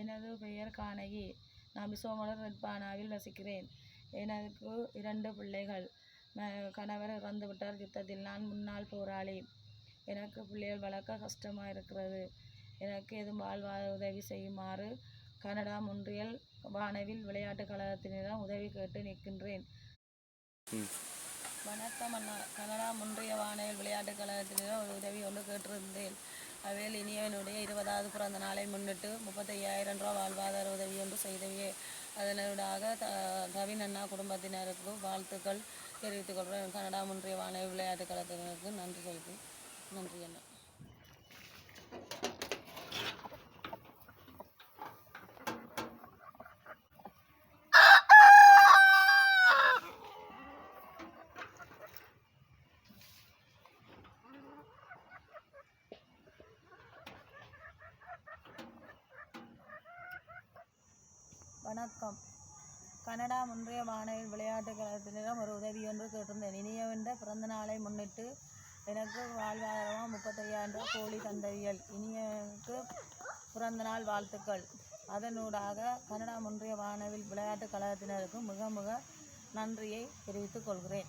எனது பெயர் கானகி. நான் பிசோமலர் ரெட்பானாவில் வசிக்கிறேன். எனக்கு இரண்டு பிள்ளைகள். கணவர் இறந்து விட்டார் யுத்தத்தில் நான் முன்னாள் போராளி. எனக்கு பிள்ளைகள் வளர்க்க கஷ்டமாக இருக்கிறது எனக்கு எதுவும் வாழ்வா உதவி செய்யுமாறு கனடா முன்றியல் வானவில் விளையாட்டுக் கழகத்தினரிடம் உதவி கேட்டு நிற்கின்றேன். வணக்கம் அண்ணா. கனடா முன்றிய வானவில் விளையாட்டுக் கழகத்தினரிடம் ஒரு உதவி ஒன்று கேட்டிருந்தேன். அவையில் இனியவனுடைய இருபதாவது பிறந்த நாளை முன்னிட்டு முப்பத்தையாயிரம் ரூபா வாழ்வாதார உதவி ஒன்று செய்தவையே. அதனூடாக த கவின் அண்ணா குடும்பத்தினருக்கு வாழ்த்துக்கள் தெரிவித்துக் கொள்கிறேன். கனடா முன்றிய வானவில் விளையாட்டுக் கழகத்தினருக்கு நன்றி செலுத்தி நன்றி அண்ணா. வணக்கம். கனடா முன்றைய வானவில் விளையாட்டுக் கழகத்தினரிடம் ஒரு உதவி ஒன்று கேட்டிருந்தேன். இனியவென்ற பிறந்த நாளை முன்னிட்டு எனக்கு வாழ்வாதாரமாக முப்பத்தையாயிரம் ரூபாய் கோழி தந்தவியல். இனியனுக்கு பிறந்த நாள் வாழ்த்துக்கள். அதனூடாக கனடா முன்றைய வானவில் விளையாட்டுக் கழகத்தினருக்கு மிக மிக நன்றியை தெரிவித்துக் கொள்கிறேன்.